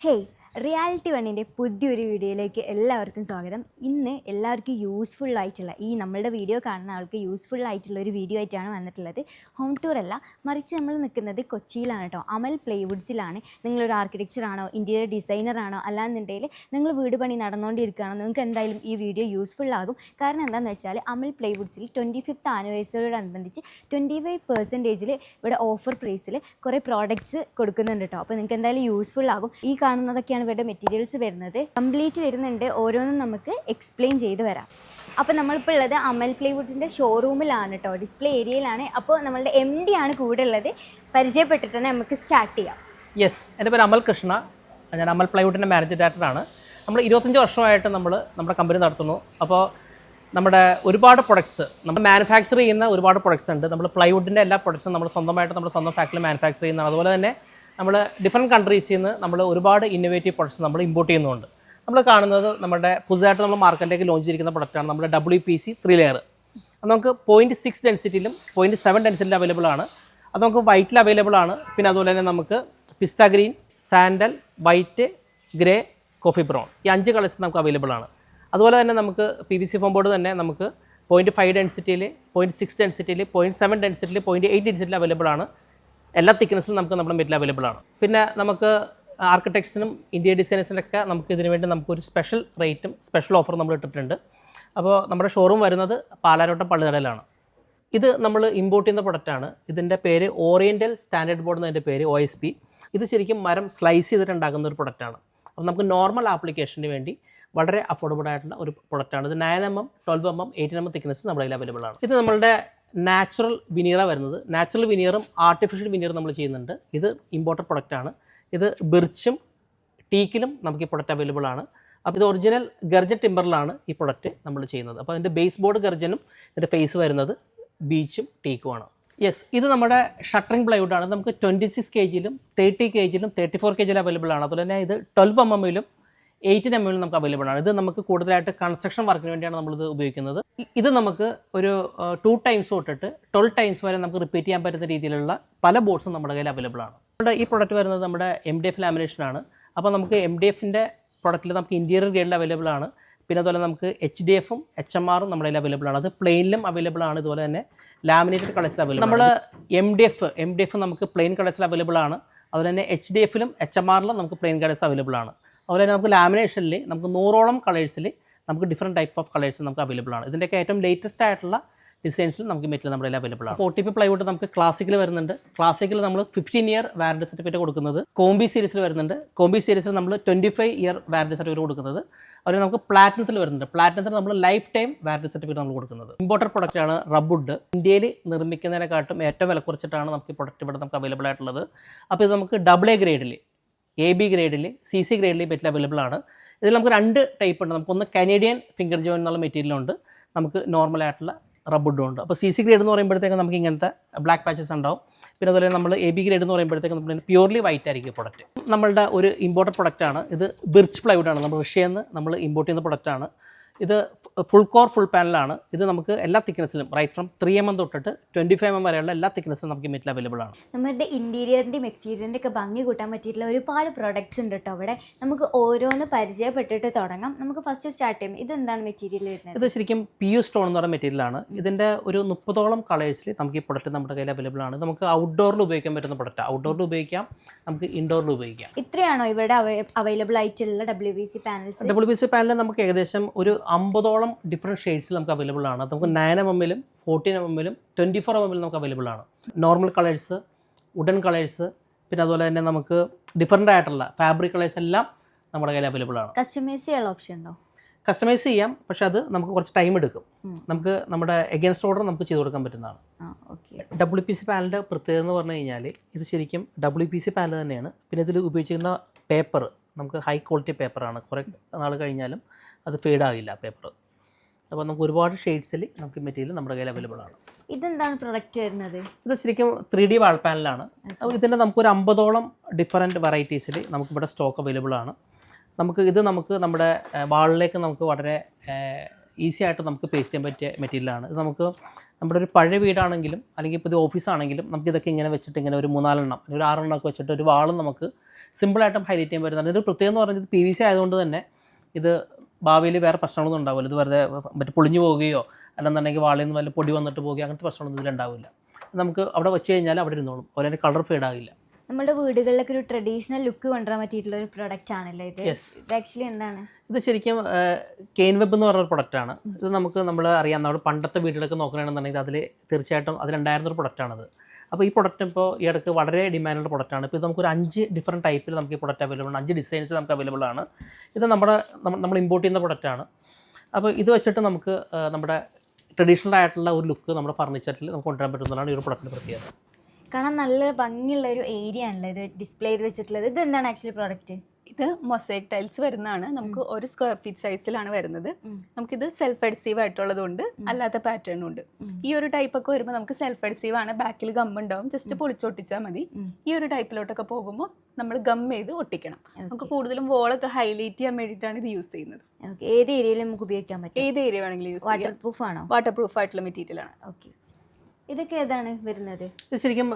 Hey, reality വണ്ണിന്റെ പുതിയൊരു വീഡിയോയിലേക്ക് എല്ലാവർക്കും സ്വാഗതം. ഇന്ന് എല്ലാവർക്കും യൂസ്ഫുൾ ആയിട്ടുള്ള ഈ നമ്മളുടെ വീഡിയോ കാണുന്ന ആൾക്ക് യൂസ്ഫുൾ ആയിട്ടുള്ള ഒരു വീഡിയോ ആയിട്ടാണ് വന്നിട്ടുള്ളത്. ഹോം ടൂർ അല്ല മറിച്ച് നമ്മൾ നിൽക്കുന്നത് കൊച്ചിയിലാണ് കേട്ടോ അമൽ പ്ലേവുഡ്സിലാണ്. നിങ്ങളൊരു ആർക്കിടെക്ചർ ആണോ ഇന്റീരിയർ ഡിസൈനർ ആണോ അല്ലാന്നുണ്ടെങ്കിൽ നിങ്ങൾ വീട് പണി നടന്നുകൊണ്ടിരിക്കുകയാണോ നിങ്ങൾക്ക് എന്തായാലും ഈ വീഡിയോ യൂസ്ഫുൾ ആകും. കാരണം എന്താണെന്ന് വെച്ചാൽ അമൽ പ്ലേവുഡ്സിൽ ട്വന്റി ഫിഫ്ത്ത് ആനിവേഴ്സറിയോടനുബന്ധിച്ച് ട്വന്റി ഫൈവ് പെർസെന്റേജിൽ ഇവിടെ ഓഫർ പ്രൈസിൽ കുറേ പ്രോഡക്റ്റ്സ് കൊടുക്കുന്നുണ്ട് കേട്ടോ അപ്പോൾ നിങ്ങൾക്ക് എന്തായാലും യൂസ്ഫുൾ ആകും. ഈ കാണുന്നതൊക്കെയാണ് ഇവരുടെ മെറ്റീരിയൽസ് വരുന്നത്. കംപ്ലീറ്റ് വരുന്നുണ്ട് ഓരോന്നും നമുക്ക് എക്സ്പ്ലെയിൻ ചെയ്ത് വരാം. അപ്പോൾ നമ്മളിപ്പോൾ ഉള്ളത് അമൽ പ്ലേവുഡിന്റെ ഷോറൂമിലാണ് കേട്ടോ ഡിസ്പ്ലേ ഏരിയയിലാണ് അപ്പോൾ നമ്മളുടെ എം ഡി ആണ് കൂടെ ഉള്ളത്. പരിചയപ്പെട്ടിട്ട് തന്നെ നമുക്ക് സ്റ്റാർട്ട് ചെയ്യാം. യെസ് എന്റെ പേര് അമൽ കൃഷ്ണ ഞാൻ അമൽ പ്ലൈവുഡിന്റെ മാനേജർ ഡയറക്ടറാണ് നമ്മൾ ഇരുപത്തഞ്ച് വർഷമായിട്ട് നമ്മൾ നമ്മുടെ കമ്പനി നടത്തുന്നു. അപ്പോൾ നമ്മുടെ ഒരുപാട് പ്രൊഡക്ട്സ് നമ്മൾ മാനുഫാക്ചർ ചെയ്യുന്ന ഒരുപാട് പ്രൊഡക്ട്സ് ഉണ്ട്. നമ്മൾ പ്ലൈവുഡിന്റെ എല്ലാ പ്രൊഡക്ട്സും നമ്മൾ സ്വന്തമായിട്ട് നമ്മൾ സ്വന്തം ഫാക്ടറി മാനുഫാക്ചർ ചെയ്യുന്നതാണ്. അതുപോലെ തന്നെ നമ്മൾ ഡിഫറെന്റ് കൺട്രീസിൽ നിന്ന് നമ്മൾ ഒരുപാട് ഇന്നോവേറ്റീവ് പ്രൊഡക്ട്സ് നമ്മൾ ഇമ്പോർട്ട് ചെയ്യുന്നുണ്ട്. നമ്മൾ കാണുന്നത് നമ്മുടെ പുതുതായിട്ട് നമ്മൾ മാർക്കറ്റിലേക്ക് ലോഞ്ച് ചെയ്തിരിക്കുന്ന പ്രൊഡക്റ്റാണ് നമ്മുടെ W P C three layer അത് നമുക്ക് പോയിന്റ് സിക്സ് ഡെൻസിറ്റിയിലും പോയിന്റ് സെവൻ ഡെൻസിറ്റിയിലും അവൈലബിൾ ആണ്. അത് നമുക്ക് വൈറ്റിൽ അവൈലബിൾ ആണ്. പിന്നെ അതുപോലെ തന്നെ നമുക്ക് pista green sandal white grey coffee brown ഈ അഞ്ച് കളേഴ്സ് നമുക്ക് അവൈലബിൾ ആണ്. അതുപോലെ തന്നെ നമുക്ക് P V C foam board തന്നെ നമുക്ക് പോയിന്റ് ഫൈവ് ഡെൻസിറ്റിയിൽ പോയിന്റ് സിക്സ് ഡെൻസിറ്റിയിൽ പോയിന്റ് സെവൻ ഡെൻസിറ്റിയിൽ പോയിന്റ് എയ്റ്റ് ഡെൻസിറ്റിയിൽ അവൈലബിൾ ആണ്. എല്ലാ തിക്നെസ്സിലും നമുക്ക് നമ്മുടെ മെറ്റിൽ അവൈലബിൾ ആണ്. പിന്നെ നമുക്ക് ആർക്കിടെക്ട്സിനും ഇന്ത്യ ഡിസൈനേഴ്സിനൊക്കെ നമുക്ക് ഇതിനു വേണ്ടി നമുക്കൊരു സ്പെഷ്യൽ റേറ്റും സ്പെഷ്യൽ ഓഫറും നമ്മൾ ഇട്ടിട്ടുണ്ട്. അപ്പോൾ നമ്മുടെ ഷോറൂം വരുന്നത് പാലാരോട്ട പള്ളിനടയിലാണ്. ഇത് നമ്മൾ ഇമ്പോർട്ട് ചെയ്യുന്ന പ്രൊഡക്റ്റാണ് ഇതിന്റെ പേര് ഓറിയന്റൽ സ്റ്റാൻഡേർഡ് ബോർഡ് എന്നതിന്റെ പേര് ഒ എസ് പി ഇത് ശരിക്കും മരം സ്ലൈസ് ചെയ്തിട്ട് ഉണ്ടാക്കുന്ന ഒരു പ്രൊഡക്റ്റാണ് അപ്പോൾ നമുക്ക് നോർമൽ ആപ്ലിക്കേഷന് വേണ്ടി വളരെ അഫോർഡബിൾ ആയിട്ടുള്ള ഒരു പ്രൊഡക്റ്റാണ് ഇത് nine M M twelve M M eighteen M M thickness നമ്മുടെ അവൈലബിൾ ആണ്. ഇത് നമ്മളുടെ നാച്ചുറൽ വിനീറാണ് വരുന്നത്. നാച്ചുറൽ വിനീറും ആർട്ടിഫിഷ്യൽ വിനീറും നമ്മൾ ചെയ്യുന്നുണ്ട്. ഇത് ഇമ്പോർട്ടഡ് പ്രൊഡക്റ്റാണ് ഇത് ബിർച്ചും ടീക്കിലും നമുക്ക് ഈ പ്രൊഡക്റ്റ് അവൈലബിൾ ആണ്. അപ്പോൾ ഇത് ഒറിജിനൽ ഗർജൻ ടിമ്പറിലാണ് ഈ പ്രൊഡക്റ്റ് നമ്മൾ ചെയ്യുന്നത്. അപ്പോൾ അതിന്റെ ബേസ് ബോർഡ് ഗർജനും ഇതിന്റെ ഫേസ് വരുന്നത് ബീച്ചും ടീക്കുമാണ് യെസ് ഇത് നമ്മുടെ ഷട്ടറിംഗ് പ്ലൈവുഡ് ആണ്. നമുക്ക് ട്വന്റി സിക്സ് കെ ജിയിലും തേർട്ടി കെ ജിയിലും തേർട്ടി ഫോർ കെ ജിയിലും അവൈലബിൾ ആണ്. അതുപോലെ തന്നെ ഇത് ട്വൽവ് എം എമ്മിലും എയ്റ്റീൻ എം എമ്മിലും നമുക്ക് അവൈലബിൾ ആണ്. ഇത് നമുക്ക് കൂടുതലായിട്ട് കൺസ്ട്രക്ഷൻ വർക്കിന് വേണ്ടിയാണ് നമ്മളിത് ഉപയോഗിക്കുന്നത്. ഇത് നമുക്ക് ഒരു ടു ടൈംസ് തൊട്ടിട്ട് ട്വൽവ് ടൈംസ് വരെ നമുക്ക് റിപ്പീറ്റ് ചെയ്യാൻ പറ്റുന്ന രീതിയിലുള്ള പല ബോർഡ്സും നമ്മുടെ കയ്യിൽ അവൈലബിൾ ആണ്. നമ്മുടെ ഈ പ്രൊഡക്റ്റ് വരുന്നത് നമ്മുടെ എം ഡി എഫ് ലാമിനേഷൻ ആണ്. അപ്പോൾ നമുക്ക് എം ഡി എഫിന്റെ പ്രൊഡക്റ്റിൽ നമുക്ക് ഇന്റീരിയർ ഗ്രേഡിൽ അവൈലബിൾ ആണ്. പിന്നെ അതുപോലെ നമുക്ക് എച്ച് ഡി എഫും എച്ച് എം ആറും നമ്മുടെ കയ്യിൽ അവൈലബിൾ ആണ്. അത് പ്ലെയിനിലും അവൈലബിൾ ആണ്. ഇതുപോലെ തന്നെ ലാമിനേറ്റഡ് കളേഴ്സിൽ അവൈലബിൾ നമ്മൾ M D F M D F നമുക്ക് പ്ലെയിൻ കളേഴ്സിൽ അവൈലബിൾ ആണ്. അതുപോലെ തന്നെ എച്ച് ഡി എഫിലും എച്ച് എം ആറിലും നമുക്ക് പ്ലെയിൻ കളേഴ്സ് അവൈലബിൾ ആണ്. അതുപോലെ തന്നെ നമുക്ക് ലാമിനേഷനിൽ നമുക്ക് നൂറോളം കളേഴ്സിൽ നമുക്ക് ഡിഫറെന്റ് ടൈപ്പ് ഓഫ് കളേഴ്സ് നമുക്ക് അവൈലബിൾ ആണ്. ഇതിന്റെയൊക്കെ ഏറ്റവും ലേറ്റസ്റ്റ് ആയിട്ടുള്ള ഡിസൈൻസിൽ നമുക്ക് മെറ്റീരിയൽ നമ്മുടെ അവൈലബിൾ ആണ്. ഒ ടി പി പ്ലൈവുഡ് നമുക്ക് ക്ലാസിക്കിൽ വരുന്നുണ്ട്. ക്ലാസിക്കിൽ നമ്മൾ ഫിഫ്റ്റീൻ ഇയർ വാറണ്ടി സർട്ടിഫിക്കറ്റ് കൊടുക്കുന്നത് കോംബി സീരീസിൽ വരുന്നുണ്ട്. കോംബി സീരീസിൽ നമ്മൾ twenty five year warranty certificate കൊടുക്കുന്നത്. അവർ നമുക്ക് പ്ലാറ്റിനത്തിൽ വരുന്നുണ്ട്. പ്ലാറ്റിനത്തിൽ നമ്മൾ ലൈഫ് ടൈം വാറണ്ടി സർട്ടിഫിക്കറ്റ് നമ്മൾ കൊടുക്കുന്നത്. ഇമ്പോർട്ടഡ് പ്രൊഡക്റ്റ് ആണ് റബ്ബുഡ് ഇന്ത്യയിൽ നിർമ്മിക്കുന്നതിനെക്കാട്ടും ഏറ്റവും വില കുറച്ചിട്ടാണ് നമുക്ക് ഈ പ്രൊഡക്റ്റ് ഇവിടെ നമുക്ക് അവൈലബിൾ ആയിട്ടുള്ളത്. അപ്പോൾ ഇത് നമുക്ക് ഡബിൾ എ ഗ്രേഡിൽ എ ബി ഗ്രേഡിൽ സി സി ഗ്രേഡിൽ മെറ്റീരിയൽ അവൈലബിൾ ആണ്. ഇതിൽ നമുക്ക് രണ്ട് ടൈപ്പ് ഉണ്ട്. നമുക്കൊന്ന് കനേഡിയൻ ഫിംഗർ ജോയിൻ എന്നുള്ള മെറ്റീരിയൽ ഉണ്ട്. നമുക്ക് നോർമൽ ആയിട്ടുള്ള റബ്ബുഡും ഉണ്ട്. അപ്പോൾ സി സി ഗ്രേഡ് എന്ന് പറയുമ്പോഴത്തേക്ക് നമുക്ക് ഇങ്ങനത്തെ ബ്ലാക്ക് പാച്ചസ് ഉണ്ടാവും. പിന്നെ അതുപോലെ നമ്മൾ എ ബി ഗ്രേഡ് എന്ന് പറയുമ്പോഴത്തേക്ക് നമ്മൾ പ്യൂർലി വൈറ്റ് ആയിരിക്കും പ്രൊഡക്റ്റ് നമ്മളുടെ ഒരു ഇമ്പോർട്ടഡ് പ്രൊഡക്റ്റാണ് ഇത് ബിർച്ച് പ്ലൈവുഡ് ആണ്. നമ്മൾ റഷ്യയിൽ നിന്ന് നമ്മൾ ഇമ്പോർട്ട് ചെയ്യുന്ന പ്രൊഡക്റ്റാണ് ഇത് ഫുൾ കോർ ഫുൾ പാനലാണ് ഇത് നമുക്ക് എല്ലാ തിക്നെസ്സിലും right from three M M തൊട്ടിട്ട് ട്വന്റി ഫൈവ് എം വരെയുള്ള എല്ലാ തിക്നെസ്സും നമുക്ക് മെറ്റിൽ അവൈലബിൾ ആണ്. നമ്മുടെ ഇന്റീരിയറിന്റെയും എക്സ്റ്റീരിയറിന്റെ ഒക്കെ ഭംഗി കൂട്ടാൻ പറ്റിയിട്ടുള്ള ഒരുപാട് പ്രോഡക്റ്റ്സ് ഉണ്ട് കേട്ടോ അവിടെ. നമുക്ക് ഓരോന്ന് പരിചയപ്പെട്ടിട്ട് തുടങ്ങാം. നമുക്ക് ഫസ്റ്റ് സ്റ്റാർട്ട് ചെയ്യും. ഇതെന്താണ് മെറ്റീരിയൽ വരുന്നത്? ഇത് ശരിക്കും പി യു സ്റ്റോൺ എന്ന് പറയുന്ന മെറ്റീരിയലാണ് ഇതിന്റെ ഒരു മുപ്പതോളം കളേഴ്സിൽ നമുക്ക് ഈ പ്രൊഡക്റ്റ് നമ്മുടെ കയ്യിൽ അവൈലബിൾ ആണ്. നമുക്ക് ഔട്ട്ഡോറിൽ ഉപയോഗിക്കാൻ പറ്റുന്ന പ്രൊഡക്റ്റ് ഔട്ട്ഡോറിൽ ഉപയോഗിക്കാം നമുക്ക് ഇൻഡോറിൽ ഉപയോഗിക്കാം. ഇത്രയാണോ ഇവിടെ അവൈലബിൾ ആയിട്ടുള്ള W B C panels W B C panel നമുക്ക് ഏകദേശം ഒരു അമ്പതോളം ഡിഫറെന്റ് ഷെയ്ഡ്സിൽ നമുക്ക് അവൈലബിൾ ആണ്. നമുക്ക് നയൻ എം എമ്മിലും ഫോർട്ടീൻ എം എമ്മിലും ട്വന്റി ഫോർ എം എമ്മിലും നമുക്ക് അവൈലബിൾ ആണ്. നോർമൽ കളേഴ്സ് വുഡൻ കളേഴ്സ് പിന്നെ അതുപോലെ തന്നെ നമുക്ക് ഡിഫറെന്റ് ആയിട്ടുള്ള ഫാബ്രിക് കളേഴ്സ് എല്ലാം നമ്മുടെ കയ്യിൽ അവൈലബിൾ ആണ്. കസ്റ്റമൈസ് ചെയ്യാനുള്ള ഓപ്ഷൻ ഉണ്ടോ? കസ്റ്റമൈസ് ചെയ്യാം പക്ഷെ അത് നമുക്ക് കുറച്ച് ടൈം എടുക്കും. നമുക്ക് നമ്മുടെ എഗൻസ്റ്റ് ഓർഡർ നമുക്ക് ചെയ്ത് കൊടുക്കാൻ പറ്റുന്നതാണ്. ഡബ്ല്യു പി സി പാനലിന്റെ പ്രത്യേകത എന്ന് പറഞ്ഞു കഴിഞ്ഞാൽ ഇത് ശരിക്കും ഡബ്ല്യു പി സി പാനൽ തന്നെയാണ്. പിന്നെ ഇതിൽ ഉപയോഗിച്ചിരുന്ന പേപ്പർ നമുക്ക് ഹൈ ക്വാളിറ്റി പേപ്പറാണ് കുറേ നാൾ കഴിഞ്ഞാലും അത് ഫെയ്ഡ് ആകില്ല പേപ്പർ അപ്പോൾ നമുക്ക് ഒരുപാട് ഷെയ്ഡ്സിൽ നമുക്ക് മെറ്റീരിയൽ നമ്മുടെ കയ്യിൽ അവൈലബിൾ ആണ്. ഇതെന്താണ് പ്രൊഡക്റ്റ് വരുന്നത്? ഇത് ശരിക്കും ത്രീ ഡി വാൾ പാനലാണ് അപ്പോൾ ഇതിന്റെ നമുക്കൊരു അമ്പതോളം ഡിഫറെന്റ് വെറൈറ്റീസിൽ നമുക്കിവിടെ സ്റ്റോക്ക് അവൈലബിൾ ആണ്. നമുക്ക് ഇത് നമുക്ക് നമ്മുടെ വാളിലേക്ക് നമുക്ക് വളരെ ഈസി ആയിട്ട് നമുക്ക് പേസ്റ്റ് ചെയ്യാൻ പറ്റിയ മെറ്റീരിയലാണ് ഇത് നമുക്ക് നമ്മുടെ ഒരു പഴയ വീടാണെങ്കിലും അല്ലെങ്കിൽ ഇപ്പോൾ ഇത് ഓഫീസാണെങ്കിലും നമുക്ക് ഇതൊക്കെ ഇങ്ങനെ വെച്ചിട്ട് ഇങ്ങനെ ഒരു മൂന്നാലെണ്ണം അല്ലെങ്കിൽ ഒരു ആറെണ്ണം ഒക്കെ വെച്ചിട്ട് ഒരു വാളും നമുക്ക് സിമ്പിളായിട്ടും ഹൈലൈറ്റ് ചെയ്യാൻ പറ്റുന്നുണ്ട് ഇത് പ്രത്യേകം എന്ന് പറഞ്ഞത് പി വി സി ആയതുകൊണ്ട് തന്നെ ഇത് ഭാവിയിൽ വേറെ പ്രശ്നങ്ങളൊന്നും ഉണ്ടാവില്ല. ഇത് വെറുതെ മറ്റേ പൊളിഞ്ഞു പോവുകയോ അല്ലെന്നുണ്ടെങ്കിൽ വാളിൽ നിന്ന് വല്ല പൊടി വന്നിട്ട് പോവുകയോ അങ്ങനത്തെ പ്രശ്നമൊന്നും ഇതിലുണ്ടാവില്ല നമുക്ക് അവിടെ വെച്ച് കഴിഞ്ഞാൽ അവിടെ ഇരുന്നോളും. ഓരോ കളർ ഫെയ്ഡ് ആകില്ല. നമ്മുടെ വീടുകളിലൊക്കെ ഒരു ട്രഡീഷണൽ ലുക്ക് കൊണ്ടുവരാൻ പറ്റിയിട്ടുള്ള ഒരു പ്രൊഡക്റ്റ് ആണല്ലേ ഇത്? ആക്ച്വലി എന്താണ്? ഇത് ശരിക്കും കെയിൻ വെബ് എന്ന് പറഞ്ഞ പ്രൊഡക്റ്റ് പ്രൊഡക്റ്റാണ് ഇത് നമുക്ക് നമ്മൾ അറിയാം. നമ്മുടെ പണ്ടത്തെ വീടുകളൊക്കെ നോക്കുകയാണെന്നുണ്ടെങ്കിൽ അതിൽ തീർച്ചയായിട്ടും അതിലുണ്ടായിരുന്ന ഒരു പ്രൊഡക്റ്റാണത് അപ്പോൾ ഈ പ്രൊഡക്റ്റ് ഇപ്പോൾ ഈ ഇടയ്ക്ക് വളരെ ഡിമാൻഡുള്ള പ്രൊഡക്റ്റാണ് ഇപ്പോൾ ഇത് നമുക്കൊരു അഞ്ച് ഡിഫറെന്റ് ടൈപ്പിൽ നമുക്ക് ഈ പ്രൊഡക്റ്റ് അവൈലബിൾ ആണ്. അഞ്ച് ഡിസൈൻസ് നമുക്ക് അവൈലബിൾ ആണ്. ഇത് നമ്മുടെ നമ്മൾ ഇമ്പോർട്ട് ചെയ്യുന്ന പ്രൊഡക്റ്റാണ് അപ്പോൾ ഇത് വെച്ചിട്ട് നമുക്ക് നമ്മുടെ ട്രഡീഷണൽ ആയിട്ടുള്ള ഒരു ലുക്ക് നമ്മുടെ ഫർണിച്ചറിൽ നമുക്ക് കൊണ്ടുവരാൻ പറ്റുന്നതാണ് ഈ ഒരു പ്രൊഡക്റ്റിന്റെ പ്രത്യേകത. കാണാൻ നല്ല ഭംഗിയുള്ള ഒരു ഏരിയ ആണല്ലോ ഇത് ഡിസ്പ്ലേ ചെയ്ത് വെച്ചിട്ടുള്ളത്. ഇത് എന്താണ് ആക്ച്വലി പ്രോഡക്റ്റ് ഇത് മൊസൈക് ടൈൽസ് വരുന്നതാണ്. നമുക്ക് ഒരു സ്ക്വയർ ഫീറ്റ് സൈസിലാണ് വരുന്നത്. നമുക്ക് നമുക്കിത് സെൽഫ് അഡ്സീവ് ആയിട്ടുള്ളതുണ്ട് അല്ലാത്ത പാറ്റേണും ഉണ്ട്. ഈ ഒരു ടൈപ്പ് ഒക്കെ വരുമ്പോൾ നമുക്ക് സെൽഫ് അഡ്സീവ് ആണ്. ബാക്കിൽ ഗം ഉണ്ടാവും. ജസ്റ്റ് പൊളിച്ചൊട്ടിച്ചാൽ മതി. ഈ ഒരു ടൈപ്പിലോട്ടൊക്കെ പോകുമ്പോൾ നമ്മൾ ഗം ചെയ്ത് ഒട്ടിക്കണം. നമുക്ക് കൂടുതലും വോളൊക്കെ ഹൈലൈറ്റ് ചെയ്യാൻ വേണ്ടിയിട്ടാണ് ഇത് യൂസ് ചെയ്യുന്നത്. ഏത് ഏരിയയിലും നമുക്ക് ഉപയോഗിക്കാൻ പറ്റും? ഏത് ഏരിയ വേണമെങ്കിലും യൂസ് വാട്ടർ പ്രൂഫ് ആണോ? വാട്ടർ പ്രൂഫ് ആയിട്ടുള്ള മെറ്റീരിയൽ ആണ്. ഓക്കെ ഇതൊക്കെ ഏതാണ് വരുന്നത്? ഇത് ശരിക്കും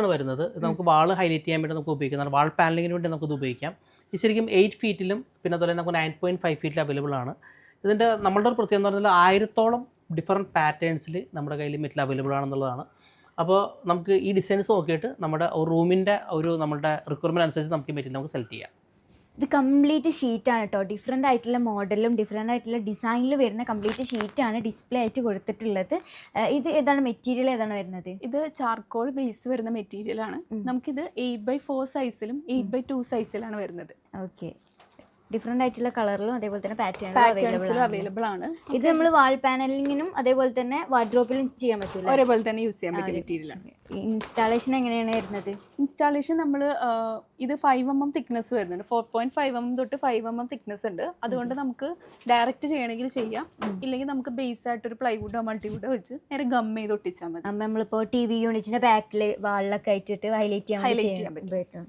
ആണ് വരുന്നത്. നമുക്ക് വാൾ ഹൈലൈറ്റ് ചെയ്യാൻ വേണ്ടി നമുക്ക് ഉപയോഗിക്കുന്നതാണ് വാൾ പാനലിങ്ങിന് വേണ്ടി നമുക്കിത് ഉപയോഗിക്കാം. ഇത് ശരിക്കും എയ്റ്റ് ഫീറ്റിലും പിന്നെ അതുപോലെ നമുക്ക് നയൻ പോയിന്റ് ഫൈവ് ഫീറ്റിൽ അവൈലബിൾ ആണ്. ഇതിന്റെ നമ്മളുടെ ഒരു പ്രത്യേകത എന്ന് പറഞ്ഞാൽ ആയിരത്തോളം ഡിഫറെന്റ് പാറ്റേൺസിൽ നമ്മുടെ കയ്യിൽ മെറ്റിൽ അവൈലബിൾ ആണെന്നുള്ളതാണ്. അപ്പോൾ നമുക്ക് ഈ ഡിസൈൻസ് നോക്കിയിട്ട് നമ്മുടെ റൂമിന്റെ ഒരു നമ്മുടെ റിക്വയർമെന്റ് അനുസരിച്ച് നമുക്ക് മെറ്റീരിയൽ നമുക്ക് സെലക്ട് ചെയ്യാം. ഇത് കംപ്ലീറ്റ് ഷീറ്റാണ് കേട്ടോ ഡിഫറെന്റ് ആയിട്ടുള്ള മോഡലും ഡിഫറെന്റ് ആയിട്ടുള്ള ഡിസൈനിൽ വരുന്ന കംപ്ലീറ്റ് ഷീറ്റാണ് ഡിസ്പ്ലേ ആയിട്ട് കൊടുത്തിട്ടുള്ളത്. ഇത് ഏതാണ് മെറ്റീരിയൽ ഏതാണ് വരുന്നത്? ഇത് ചാർക്കോൾ ബേസ് വരുന്ന മെറ്റീരിയലാണ് നമുക്കിത് എയ്റ്റ് ബൈ ഫോർ സൈസിലും എയ്റ്റ് ബൈ ടു സൈസിലാണ് വരുന്നത്. ഓക്കെ ഡിഫറെന്റ് ആയിട്ടുള്ള കളറിലും അതേപോലെ തന്നെ പാറ്റേണിലും അവൈലബിൾ ആണ്. ഇത് നമ്മൾ വാൾ പാനലിങ്ങിനും അതേപോലെ തന്നെ വാർഡ്രോപ്പിലും ചെയ്യാൻ പറ്റില്ല? ഒരേപോലെ തന്നെ യൂസ് ചെയ്യാൻ പറ്റും മെറ്റീരിയൽ ആണ്. ഇൻസ്റ്റാളേഷൻ എങ്ങനെയാണ് വരുന്നത്? ഇൻസ്റ്റാളേഷൻ നമ്മൾ ഇത് ഫൈവ് എം എം തിക്നെസ് വരുന്നുണ്ട്. Four point five M M തൊട്ട് ഫൈവ് എം എം തിക്നെസ് ഉണ്ട്. അതുകൊണ്ട് നമുക്ക് ഡയറക്റ്റ് ചെയ്യണമെങ്കിൽ ചെയ്യാം. ഇല്ലെങ്കിൽ നമുക്ക് ബേസ് ആയിട്ട് ഒരു പ്ലൈവുഡോ മൾട്ടിവുഡോ വെച്ച് നേരെ ഗം ചെയ്ത് ഒട്ടിച്ചാൽ മതി. നമ്മളിപ്പോ നമ്മളിപ്പോൾ ടി വി യൂണിറ്റിന്റെ ബാക്കിൽ വാളിലൊക്കെ ആയിട്ട് ഹൈലൈറ്റ് ചെയ്യാൻ ചെയ്യാൻ ചെയ്യാൻ പറ്റും.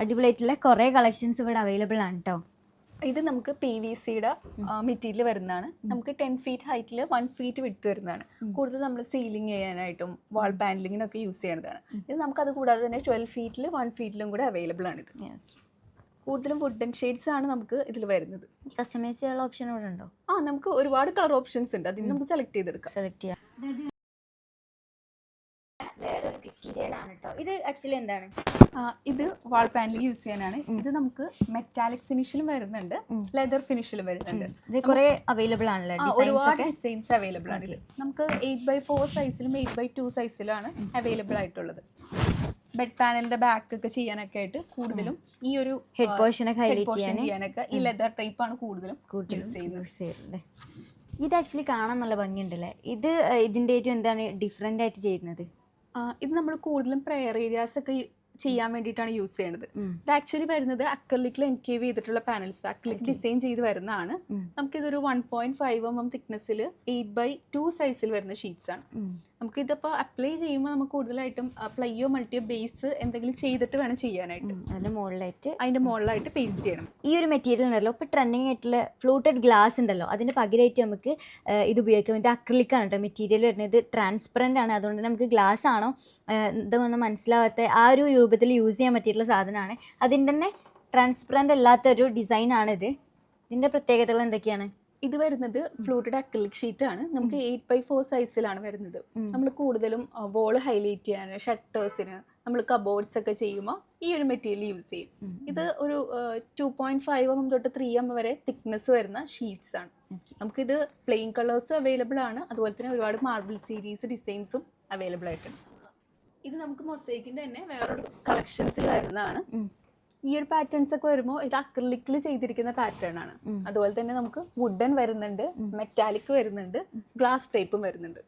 അടിപൊളിയായിട്ടുള്ള കുറേ കളക്ഷൻസ് ഇവിടെ അവൈലബിൾ ആണ് കേട്ടോ ഇത് നമുക്ക് പി വി സിയുടെ മെറ്റീരിയൽ വരുന്നതാണ്. നമുക്ക് ടെൻ ഫീറ്റ് ഹൈറ്റിൽ വൺ ഫീറ്റ് വിട്ട് വരുന്നതാണ്. കൂടുതൽ നമ്മൾ സീലിംഗ് ചെയ്യാനായിട്ടും വാൾ പാനലിങ്ങിനൊക്കെ യൂസ് ചെയ്യുന്നതാണ്. ഇത് നമുക്ക് അത് കൂടാതെ തന്നെ ട്വൽവ് ഫീറ്റിൽ വൺ ഫീറ്റിലും കൂടെ അവൈലബിൾ ആണ് ഇത്. കൂടുതലും വുഡൻ ഷെയ്ഡ്സ് ആണ് നമുക്ക് ഇതിൽ വരുന്നത്. കസ്റ്റമൈസ് ചെയ്യാനുള്ള ഓപ്ഷൻ ഇവിടെ ഉണ്ടോ? ആ നമുക്ക് ഒരുപാട് കളർ ഓപ്ഷൻസ് ഉണ്ട്. അതിൽ നമുക്ക് സെലക്ട് ചെയ്തെടുക്കാം. സെലക്ട് ചെയ്യാം. ഇത് ആക്ച്വലി എന്താണ്? ഇത് വാൾ പാനൽ യൂസ് ചെയ്യാനാണ്. ഇത് നമുക്ക് മെറ്റാലിക് ഫിനിഷിലും വരുന്നുണ്ട്. ലെതർ ഫിനിഷിലും വരുന്നുണ്ട്. ഇത് കുറേ അവൈലബിൾ ആണല്ലോ ഒരുപാട് ഡിസൈൻസ് അവൈലബിൾ ആണ്. നമുക്ക് എയ്റ്റ് ബൈ ഫോർ സൈസിലും എയ്റ്റ് ബൈ ടു സൈസിലാണ് അവൈലബിൾ ആയിട്ടുള്ളത്. ബെഡ് പാനലിന്റെ ബാക്ക് ഒക്കെ ചെയ്യാനൊക്കെ ആയിട്ട് കൂടുതലും ഈ ഒരു ഹെഡ് ഹൈലൈറ്റ് ചെയ്യാനൊക്കെ ഈ ലെതർ ടൈപ്പ് ആണ് കൂടുതലും യൂസ് ചെയ്യുന്നത്. ഇത് ആക്ച്വലി കാണാൻ നല്ല ഭംഗിയുണ്ടല്ലേ? ഇത് ഇതിന്റെ ഇതിന്റെ ഏറ്റവും എന്താണ് ഡിഫറെന്റ് ആയിട്ട് ചെയ്യുന്നത്? ഇത് നമ്മൾ കൂടുതലും പ്രെയർ ഏരിയാസ് ഒക്കെ ചെയ്യാൻ വേണ്ടിയിട്ടാണ് യൂസ് ചെയ്യുന്നത്. ഇത് ആക്ച്വലി വരുന്നത് അക്രലിക്കിൽ എൻകേവ് ചെയ്തിട്ടുള്ള പാനൽസ് അക്രലിക് ഡിസൈൻ ചെയ്ത് വരുന്നതാണ്. നമുക്കിതൊരു one point five M M തിക്നെസ്സിൽ eight by two സൈസിൽ വരുന്ന ഷീറ്റ്സ് ആണ്. ഉം. നമുക്ക് ഇതിപ്പോൾ അപ്ലൈ ചെയ്യുമ്പോൾ നമുക്ക് കൂടുതലായിട്ടും പ്ലൈയോ മൾട്ടിയോ ബേസ് എന്തെങ്കിലും ചെയ്തിട്ട് വേണം ചെയ്യാനായിട്ട്. അതിന്റെ മുകളിലായിട്ട് അതിന്റെ മുകളിലായിട്ട് പേസ്റ്റ് ചെയ്യണം. ഈ ഒരു മെറ്റീരിയൽ ഉണ്ടല്ലോ ഇപ്പോൾ ട്രെൻഡിങ് ആയിട്ടുള്ള ഫ്ലൂട്ടഡ് ഗ്ലാസ് ഉണ്ടല്ലോ അതിന് പകരമായിട്ട് നമുക്ക് ഇത് ഉപയോഗിക്കാം. ഇത് acrylic ആണ് കേട്ടോ മെറ്റീരിയൽ വരുന്നത്. ഇത് ട്രാൻസ്പെറന്റ് ആണ്. അതുകൊണ്ട് നമുക്ക് ഗ്ലാസ് ആണോ ഇതൊന്നും മനസ്സിലാവാത്ത ആ ഒരു രൂപത്തിൽ യൂസ് ചെയ്യാൻ പറ്റിയിട്ടുള്ള സാധനമാണ്. അതിന്റെ തന്നെ ട്രാൻസ്പെറന്റ് അല്ലാത്തൊരു ഡിസൈനാണിത് ഇതിന്റെ പ്രത്യേകതകൾ എന്തൊക്കെയാണ്? ഇത് വരുന്നത് ഫ്ലൂട്ടഡ് അക്രിലിക് ഷീറ്റ് ആണ്. നമുക്ക് എയ്റ്റ് ബൈ ഫോർ സൈസിലാണ് വരുന്നത്. നമ്മൾ കൂടുതലും വോൾ ഹൈലൈറ്റ് ചെയ്യാൻ ഷട്ടേഴ്സിന് നമ്മൾ കബോർഡ്സ് ഒക്കെ ചെയ്യുമ്പോൾ ഈ ഒരു മെറ്റീരിയൽ യൂസ് ചെയ്യും. ഇത് ഒരു ടു പോയിന്റ് ഫൈവ് എം തൊട്ട് ത്രീ എം വരെ തിക്നെസ് വരുന്ന ഷീറ്റ്സ് ആണ്. നമുക്കിത് പ്ലെയിൻ കളേഴ്സും അവൈലബിൾ ആണ്. അതുപോലെ തന്നെ ഒരുപാട് മാർബിൾ സീരീസ് ഡിസൈൻസും അവൈലബിൾ ആയിട്ടുണ്ട്. ഇത് നമുക്ക് മൊസൈക്കിന്റെ തന്നെ വേറൊരു കളക്ഷൻസിൽ വരുന്നതാണ്. ഈ ഒരു പാറ്റേൺസ് ഒക്കെ വരുമ്പോൾ ഇത് അക്രലിക്കിൽ ചെയ്തിരിക്കുന്ന പാറ്റേൺ ആണ്. അതുപോലെ തന്നെ നമുക്ക് വുഡൻ വരുന്നുണ്ട് മെറ്റാലിക് വരുന്നുണ്ട് ഗ്ലാസ് ടൈപ്പും വരുന്നുണ്ട്.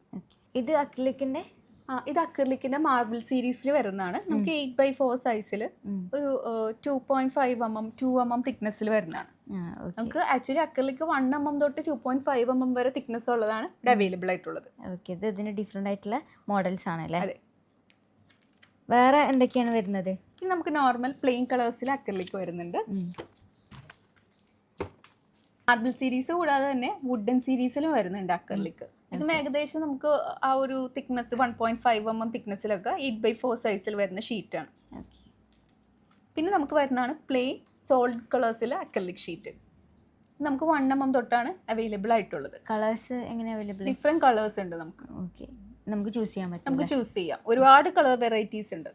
ഇത് അക്രലിക്കിന്റെ ആ ഇത് അക്രലിക്കിന്റെ മാർബിൾ സീരീസിൽ വരുന്നതാണ്. നമുക്ക് എയ്റ്റ് ബൈ ഫോർ സൈസിൽ ഒരു two point five M M two M M തിക്നെസ്സിൽ വരുന്നതാണ്. നമുക്ക് actually acrylic one M M തൊട്ട് two point five M M വരെ തിക്നെസ് ഉള്ളതാണ് ഇവിടെ അവൈലബിൾ ആയിട്ടുള്ളത്. ഓക്കെ ഇത് ഇതിന് ഡിഫറെന്റ് ആയിട്ടുള്ള മോഡൽസ് ആണല്ലേ? വേറെ എന്തൊക്കെയാണ് വരുന്നത്? ഇത് നമുക്ക് നോർമൽ പ്ലെയിൻ കളേഴ്സിൽ അക്രലിക് വരുന്നുണ്ട്. മാർബിൾ സീരീസ് കൂടാതെ തന്നെ വുഡൻ സീരീസിലും വരുന്നുണ്ട് അക്കറിലേക്ക് ഇതും ഏകദേശം നമുക്ക് ആ ഒരു thickness one point five M M തിക്നെസ്സിലൊക്കെ eight by four സൈസിൽ വരുന്ന ഷീറ്റാണ് ആണ്. പിന്നെ നമുക്ക് വരുന്നതാണ് plain solid colours acrylic sheet നമുക്ക് വൺ എം എം തൊട്ടാണ് അവൈലബിൾ ആയിട്ടുള്ളത്. കളേഴ്സ് എങ്ങനെ അവൈലബിൾ ഡിഫറെന്റ് കളേഴ്സ് ഉണ്ട് നമുക്ക്. ഓക്കെ നമുക്ക് ചൂസ് ചെയ്യാൻ പറ്റും നമുക്ക് ചൂസ് ചെയ്യാം. ഒരുപാട് കളർ വെറൈറ്റീസ് ഉണ്ട്.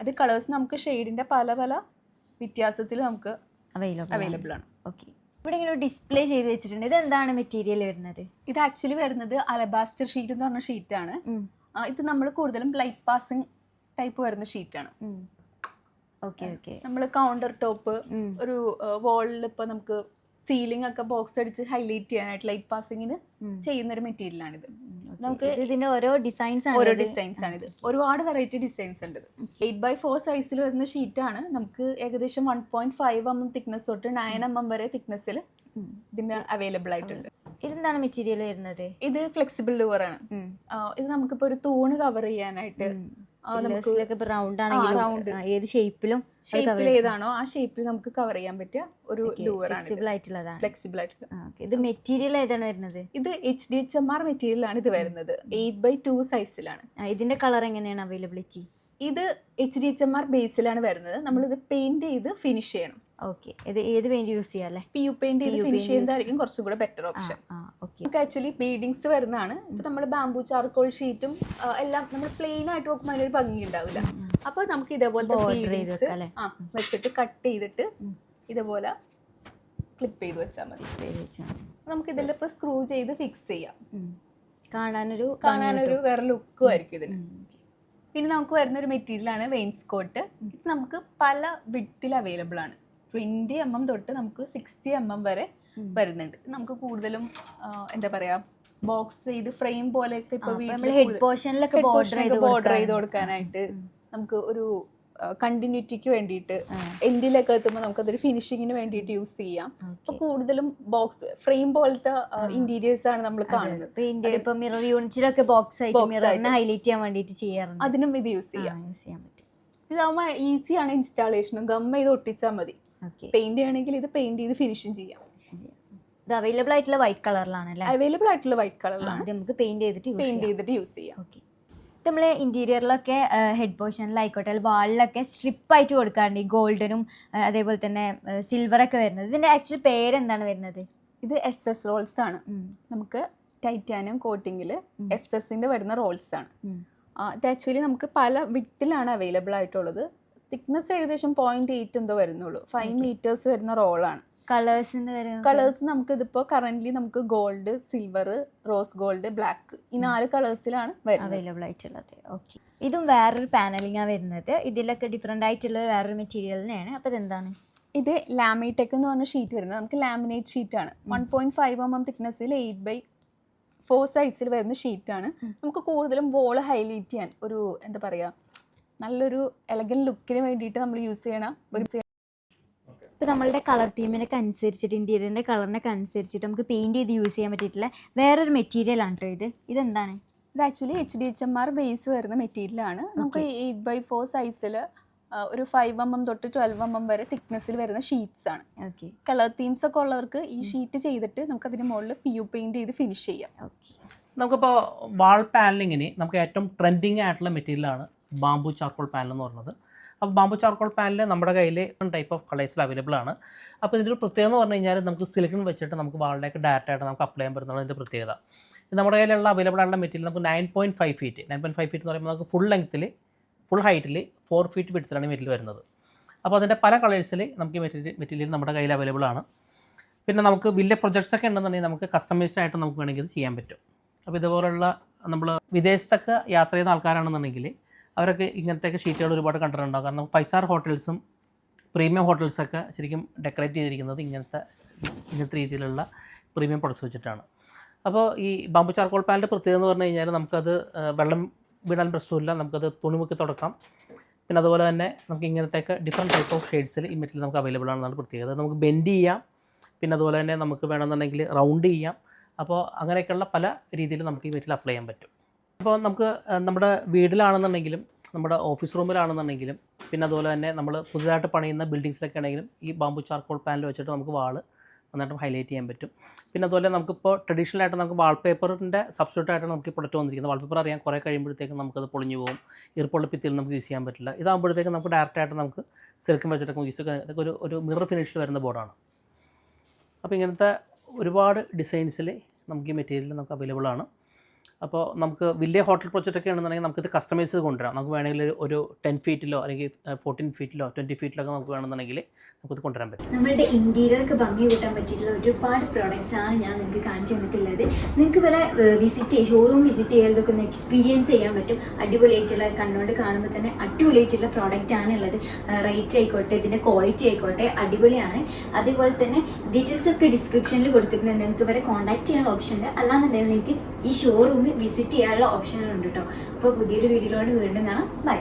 അത് കളേഴ്സ് നമുക്ക് ഷെയ്ഡിന്റെ പല പല വ്യത്യാസത്തിൽ നമുക്ക് അവൈലബിൾ അവൈലബിൾ ആണ്. ഓക്കെ ഇവിടെ ഇങ്ങനെ ഡിസ്പ്ലേ ചെയ്ത് വെച്ചിട്ടുണ്ട്. ഇത് എന്താണ് മെറ്റീരിയൽ വരുന്നത്? ഇത് ആക്ച്വലി വരുന്നത് അലബാസ്റ്റർ ഷീറ്റ് എന്ന് പറഞ്ഞ ഷീറ്റാണ് ആണ്. ഇത് നമ്മൾ കൂടുതലും ലൈറ്റ് പാസിങ് ടൈപ്പ് വരുന്ന ഷീറ്റാണ് ആണ്. ഓക്കെ ഓക്കെ നമ്മൾ കൗണ്ടർ ടോപ്പ് ഒരു വാളിൽ ഇപ്പോൾ നമുക്ക് സീലിംഗ് ഒക്കെ ബോക്സ് അടിച്ച് ഹൈലൈറ്റ് ചെയ്യാനായിട്ട് ലൈറ്റ് പാസിങ്ങിന്. ചെയ്യുന്ന ഒരു മെറ്റീരിയലാണ് ഇത് നമുക്ക് ഇതിന്റെ ഓരോ ഡിസൈൻസ് ആണ് ഓരോ ഡിസൈൻസ് ആണ് ഇത് ഒരുപാട് വെറൈറ്റി ഡിസൈൻസ് ഉണ്ട് എയ്റ്റ് ബൈ ഫോർ സൈസിൽ വരുന്ന ഷീറ്റ് ആണ്. നമുക്ക് ഏകദേശം one point five M M thickness തൊട്ട് നയൻ എം എം വരെ തിക്നെസ്സിൽ. ഇതിന് അവൈലബിൾ ആയിട്ടുണ്ട്. ഇതെന്താണ് മെറ്റീരിയൽ വരുന്നത്? ഇത് ഫ്ലെക്സിബിൾ ലുവർ ആണ്. ഇത് നമുക്കിപ്പോ ഒരു തൂണ് കവർ ചെയ്യാനായിട്ട് നമുക്ക് റൗണ്ട് ആണെങ്കിലും ഏത് ഷേപ്പിലും ഷേപ്പിൽ ഏതാണോ ആ ഷേപ്പിൽ നമുക്ക് കവർ ചെയ്യാൻ പറ്റിയ ഒരു ലൂവർ ആണ് ഫ്ലെക്സിബിൾ ആയിട്ടുള്ളതാണ്. ഫ്ലെക്സിബിൾ ആയിട്ടുള്ള. ഇത് മെറ്റീരിയൽ ഏതാണ് വരുന്നത്? ഇത് H D H M R material ആണ് ഇത് വരുന്നത്. എയ്റ്റ് ബൈ ടു സൈസിലാണ് ഇതിന്റെ കളർ എങ്ങനെയാണ് അവൈലബിലിറ്റി ഇത് H D H M R ബേസിലാണ് വരുന്നത്. നമ്മളിത് പെയിന്റ് ചെയ്ത് ഫിനിഷ് ചെയ്യണം. ഓക്കെ ഇത് ഏത് പെയിന്റ് യൂസ് ചെയ്യാം അല്ലേ പി യു പെയിന്റ് ചെയ്ത് ഫിനിഷ് ചെയ്യുന്നതായിരിക്കും കുറച്ചും കൂടെ ബെറ്റർ ഓപ്ഷൻ ഓക്കെ നമുക്ക് ആക്ച്വലി ബീഡിങ്സ് വരുന്നതാണ്. ഇപ്പൊ നമ്മൾ ബാംബു ചാർക്കോൾ ഷീറ്റും എല്ലാം നമ്മൾ പ്ലെയിൻ ആയിട്ട് നോക്കുമ്പോൾ അതിനൊരു ഭംഗി ഉണ്ടാവില്ല. അപ്പൊ നമുക്ക് ഇതേപോലത്തെ? ആ വെച്ചിട്ട് കട്ട് ചെയ്തിട്ട്. ഇതേപോലെ ക്ലിപ്പ് ചെയ്ത് വെച്ചാൽ മതി. നമുക്ക് ഇതിൽ ഇപ്പൊ സ്ക്രൂ ചെയ്ത് ഫിക്സ് ചെയ്യാം. കാണാനൊരു കാണാനൊരു വേറെ ലുക്കും ആയിരിക്കും ഇതിന്. പിന്നെ നമുക്ക് വരുന്ന ഒരു മെറ്റീരിയലാണ് വെയിൻസ്കോട്ട് ഇത് നമുക്ക് പല വിഡ്ത്തിൽ അവൈലബിൾ ആണ്. ട്വന്റി എം എം തൊട്ട് നമുക്ക് സിക്സ്റ്റി എം എം വരെ. വരുന്നുണ്ട്. നമുക്ക് കൂടുതലും എന്താ പറയാ ബോക്സ് ചെയ്ത് ഫ്രെയിം പോലെയൊക്കെ ഇപ്പൊ ഹെഡ് പോർഷനിലൊക്കെ ബോർഡർ ചെയ്ത്. കൊടുക്കാനായിട്ട് നമുക്ക് ഒരു കണ്ടിന്യൂറ്റിക്ക് വേണ്ടിയിട്ട് എൻഡിലൊക്കെ എത്തുമ്പോൾ നമുക്കതൊരു ഫിനിഷിങ്ങിന് വേണ്ടിയിട്ട് യൂസ് ചെയ്യാം. അപ്പൊ കൂടുതലും ബോക്സ് ഫ്രെയിം പോലത്തെ ഇന്റീരിയേഴ്സ് ആണ് നമ്മൾ കാണുന്നത്. ഇപ്പൊ മിറർ യൂണിറ്റിലൊക്കെ ബോക്സ് ഹൈലൈറ്റ് ചെയ്യാൻ വേണ്ടിയിട്ട് ചെയ്യാറുണ്ട്. അതിനും ഇത് യൂസ് ചെയ്യാം. യൂസ് ചെയ്യാൻ പറ്റും. ഇതാവുമ്പോൾ ഈസിയാണ് ഇൻസ്റ്റാളേഷനും ഗം ചെയ്ത് ഒട്ടിച്ചാൽ മതി. പെയിന്റ് ചെയ്യണമെങ്കിൽ ഇത് പെയിന്റ് ചെയ്ത് ഫിനിഷും ചെയ്യാം. ഇത് അവൈലബിൾ ആയിട്ടുള്ള വൈറ്റ് കളറിലാണ് അല്ലേ അവൈലബിൾ ആയിട്ടുള്ള വൈറ്റ് കളറിലാണ് നമുക്ക് പെയിന്റ് ചെയ്തിട്ട് പെയിന്റ് ചെയ്തിട്ട് യൂസ് ചെയ്യാം. ഓക്കെ നമ്മൾ ഇന്റീരിയറിലൊക്കെ ഹെഡ് പോർഷനിലായിക്കോട്ടെ വാളിലൊക്കെ സ്ട്രിപ്പായിട്ട് കൊടുക്കാറുണ്ട്. ഈ ഗോൾഡനും അതേപോലെ തന്നെ സിൽവർ ഒക്കെ വരുന്നത്. ഇതിന്റെ ആക്ച്വലി പേരെന്താണ് വരുന്നത്? ഇത് എസ് എസ് റോൾസ് ആണ്. നമുക്ക് ടൈറ്റാനിയം കോട്ടിങ്ങിൽ. എസ് എസിന്റെ വരുന്ന റോൾസ് ആണ്. ഇത് ആക്ച്വലി നമുക്ക് പല വിട്ടിലാണ് അവൈലബിൾ ആയിട്ടുള്ളത്. തിക്നെസ് ഏകദേശം പോയിന്റ് എയ്റ്റ് എന്തോ വരുന്നുള്ളൂ. ഫൈവ് മീറ്റേഴ്സ് വരുന്ന റോളാണ് കളേഴ്സ് കളേഴ്സ് നമുക്ക് ഇതിപ്പോ കറന്റ്ലി നമുക്ക് gold silver rose gold black ഈ നാല് കളേഴ്സിലാണ് അവൈലബിൾ ആയിട്ടുള്ളത്. ഓക്കെ ഇതും വേറൊരു പാനലിംഗാണ് വരുന്നത്. ഇതിലൊക്കെ ഡിഫറെന്റ് ആയിട്ടുള്ള വേറൊരു മെറ്റീരിയൽ തന്നെയാണ് അപ്പോൾ ഇതെന്താണ്? ഇത് ലാമിടെക് എന്ന് പറഞ്ഞ ഷീറ്റ് വരുന്നത്. നമുക്ക് ലാമിനേറ്റ് ഷീറ്റ് ആണ്. One point five M M തിക്നെസ്സിൽ eight by four സൈസിൽ വരുന്ന ഷീറ്റാണ് നമുക്ക് കൂടുതലും വോൾ ഹൈലൈറ്റ് ചെയ്യാൻ ഒരു എന്താ പറയുക നല്ലൊരു എലഗൻ ലുക്കിന് വേണ്ടിയിട്ട് നമ്മൾ യൂസ് ചെയ്യണ ഒരു ഇപ്പോൾ നമ്മളുടെ കളർ തീമിനൊക്കെ അനുസരിച്ചിട്ട് ഇന്റീരിയറിന്റെ കളറിനൊക്കെ അനുസരിച്ചിട്ട് നമുക്ക് പെയിന്റ് ചെയ്ത് യൂസ് ചെയ്യാൻ പറ്റിയിട്ടുള്ള വേറൊരു മെറ്റീരിയൽ ആണ് കേട്ടോ ഇത്. ഇതെന്താണ്? ഇത് actually H D H M R base വരുന്ന മെറ്റീരിയലാണ് നമുക്ക് എയ്റ്റ് ബൈ ഫോർ സൈസിൽ ഒരു ഫൈവ് എം എം തൊട്ട് ട്വൽവ് എം എം വരെ തിക്നെസ്സിൽ വരുന്ന ഷീറ്റ്സ് ആണ്. ഓക്കെ കളർ തീംസ് ഒക്കെ ഉള്ളവർക്ക് ഈ ഷീറ്റ് ചെയ്തിട്ട് നമുക്ക് അതിന് മുകളിൽ പി യു പെയിന്റ് ചെയ്ത് ഫിനിഷ് ചെയ്യാം. ഓക്കെ നമുക്കിപ്പോൾ വാൾ പാനലിങ്ങിന് നമുക്ക് ഏറ്റവും ട്രെൻഡിങ് ആയിട്ടുള്ള മെറ്റീരിയലാണ് ബാംബു ചാർക്കോൾ പാനൽ എന്ന് പറയുന്നത് അപ്പോൾ ബാംബു ചാർക്കോൾ പാനൽ നമ്മുടെ കയ്യിൽ ടൈപ്പ് ഓഫ് കളേഴ്സിൽ അവൈലബിൾ ആണ്. അപ്പോൾ ഇതിന്റെ ഒരു പ്രത്യേകത എന്ന് പറഞ്ഞു കഴിഞ്ഞാൽ നമുക്ക് സിലിക്കൺ വെച്ചിട്ട് നമുക്ക് വാളിലേക്ക് ഡയറക്റ്റ് ആയിട്ട് നമുക്ക് അപ്ലൈ ചെയ്യാൻ പറ്റുന്നതാണ് ഇതിന്റെ പ്രത്യേകത. നമ്മുടെ കയ്യിലുള്ള അവൈലബിൾ ആയിട്ടുള്ള മെറ്റീരിയൽ നമുക്ക് nine point five feet nine point five feet എന്ന് പറയുമ്പോൾ നമുക്ക് ഫുൾ ലെങ്ത്തിൽ ഫുൾ ഹൈറ്റിൽ ഫോർ ഫീറ്റ് വിഡ്സിലാണ് മെറ്റീരിയൽ വരുന്നത്. അപ്പോൾ അതിന്റെ പല കളേഴ്സിൽ നമുക്ക് ഈ മെറ്റീരിയൽ മെറ്റീരിയൽ നമ്മുടെ കയ്യിൽ അവൈലബിൾ ആണ്. പിന്നെ നമുക്ക് വലിയ പ്രൊജക്ട്സ് ഒക്കെ ഉണ്ടെന്നുണ്ടെങ്കിൽ നമുക്ക് കസ്റ്റമൈസ്ഡ് ആയിട്ട് നമുക്ക് വേണമെങ്കിൽ ഇത് ചെയ്യാൻ പറ്റും. അപ്പോൾ ഇതുപോലുള്ള നമ്മൾ വിദേശത്തൊക്കെ യാത്ര ചെയ്യുന്ന ആൾക്കാരാണെന്നുണ്ടെങ്കിൽ അവരൊക്കെ ഇങ്ങനത്തെയൊക്കെ ഷീറ്റുകൾ ഒരുപാട് കണ്ടിട്ടുണ്ടാകും കാരണം ഫൈവ് സ്റ്റാർ ഹോട്ടൽസും പ്രീമിയം ഹോട്ടൽസൊക്കെ ശരിക്കും ഡെക്കറേറ്റ് ചെയ്തിരിക്കുന്നത് ഇങ്ങനത്തെ ഇങ്ങനത്തെ രീതിയിലുള്ള പ്രീമിയം പ്രൊഡക്ട്സ് വെച്ചിട്ടാണ്. അപ്പോൾ ഈ ബാമ്പു ചാർക്കോൾ പാനിന്റെ പ്രത്യേകത എന്ന് പറഞ്ഞു കഴിഞ്ഞാൽ നമുക്കത് വെള്ളം വീടാൻ പ്രശ്നമില്ല നമുക്കത് തുണിമുക്കി തുടക്കാം. പിന്നെ അതുപോലെ തന്നെ നമുക്ക് ഇങ്ങനത്തെയൊക്കെ ഡിഫറെന്റ് ടൈപ്പ് ഓഫ് ഷെയ്ഡ്സിൽ ഈ മെറ്റീരിയൽ നമുക്ക് അവൈലബിൾ ആണെന്നാണ് പ്രത്യേകത. നമുക്ക് ബെൻഡ് ചെയ്യാം. പിന്നെ അതുപോലെ തന്നെ നമുക്ക് വേണമെന്നുണ്ടെങ്കിൽ റൗണ്ട് ചെയ്യാം. അപ്പോൾ അങ്ങനെയൊക്കെയുള്ള പല രീതിയിൽ നമുക്ക് ഈ മെറ്റീരിയൽ അപ്ലൈ ചെയ്യാൻ പറ്റും. അപ്പോൾ നമുക്ക് നമ്മുടെ വീട്ടിലാണെന്നുണ്ടെങ്കിലും നമ്മുടെ ഓഫീസ് റൂമിലാണെന്നുണ്ടെങ്കിലും പിന്നെ അതുപോലെ തന്നെ നമ്മൾ പുതുതായിട്ട് പണിയുന്ന ബിൽഡിങ്സിലൊക്കെ ആണെങ്കിലും ഈ ബാമ്പു ചാർക്കോൾ പാനൽ വെച്ചിട്ട് നമുക്ക് വാൾ നന്നായിട്ട് ഹൈലൈറ്റ് ചെയ്യാൻ പറ്റും. പിന്നെ അതുപോലെ നമുക്കിപ്പോൾ ട്രഡീഷണൽ ആയിട്ട് നമുക്ക് വാൾപേപ്പറിന്റെ സബ്സ്റ്റിറ്റ്യൂട്ട് ആയിട്ട് നമുക്ക് ഈ പ്രൊഡക്റ്റ് വന്നിരിക്കുന്നത്. വാൾപേപ്പർ അറിയാൻ കുറേ കഴിയുമ്പോഴത്തേക്കും നമുക്കത് പൊളിഞ്ഞു പോകും. ഈർപ്പുള്ള ഭിത്തിയിൽ നമുക്ക് യൂസ് ചെയ്യാൻ പറ്റില്ല. ഇതാകുമ്പോഴത്തേക്കും നമുക്ക് ഡയറക്റ്റ് ആയിട്ട് നമുക്ക് സിൽക്കും വെച്ചിട്ടൊക്കെ യൂസ് ചെയ്യാൻ ഒരു ഒരു മിറർ ഫിനിഷിൽ വരുന്ന ബോർഡാണ്. അപ്പോൾ ഇങ്ങനത്തെ ഒരുപാട് ഡിസൈൻസിൽ നമുക്ക് ഈ മെറ്റീരിയൽ നമുക്ക് അവൈലബിൾ ആണ് അപ്പോൾ നമുക്ക് വലിയ ഹോട്ടൽ പ്രൊജക്റ്റ് ഒക്കെ ആണെന്നുണ്ടെങ്കിൽ നമുക്കിത് കസ്റ്റമൈസ് ചെയ്ത് കൊണ്ടുവരാം. നമുക്ക് വേണമെങ്കിൽ ഒരു- ടെൻ ഫീറ്റിലോ അല്ലെങ്കിൽ ഫോർട്ടീൻ ഫീറ്റിലോ ട്വന്റി ഫീറ്റിലൊക്കെ നമുക്ക് വേണമെന്നുണ്ടെങ്കിൽ നമുക്ക് ഇത് കൊണ്ടുവരാൻ പറ്റും. നമ്മുടെ ഇന്റീരിയർക്ക് ഭംഗി കൂട്ടാൻ പറ്റിയിട്ടുള്ള ഒരുപാട് പ്രോഡക്റ്റ്സ് ആണ് ഞാൻ നിങ്ങൾക്ക് കാണിച്ചു തന്നിട്ടുള്ളത്. നിങ്ങൾക്ക് വരെ വിസിറ്റ് ഷോറൂം വിസിറ്റ് ചെയ്തതൊക്കെ ഒന്ന് എക്സ്പീരിയൻസ് ചെയ്യാൻ പറ്റും. അടിപൊളിയായിട്ടുള്ള കണ്ണുകൊണ്ട് കാണുമ്പോൾ തന്നെ അടിപൊളിയായിട്ടുള്ള പ്രോഡക്റ്റ് ആണ് ഉള്ളത്. റേറ്റ് ആയിക്കോട്ടെ ഇതിന്റെ ക്വാളിറ്റി ആയിക്കോട്ടെ അടിപൊളിയാണ്. അതേപോലെ തന്നെ ഡീറ്റെയിൽസ് ഒക്കെ ഡിസ്ക്രിപ്ഷനിൽ കൊടുത്തിട്ടുണ്ട്. നിങ്ങൾക്ക് വരെ കോൺടാക്ട് ചെയ്യാനുള്ള ഓപ്ഷൻ ഉണ്ട്. അല്ലാന്നുണ്ടെങ്കിൽ നിങ്ങൾക്ക് ഈ ഷോറൂമിൽ വിസിറ്റ് ചെയ്യാനുള്ള ഓപ്ഷനുണ്ട് കേട്ടോ അപ്പോൾ പുതിയൊരു വീഡിയോയിലോട് വീണ്ടും കാണാം. ബൈ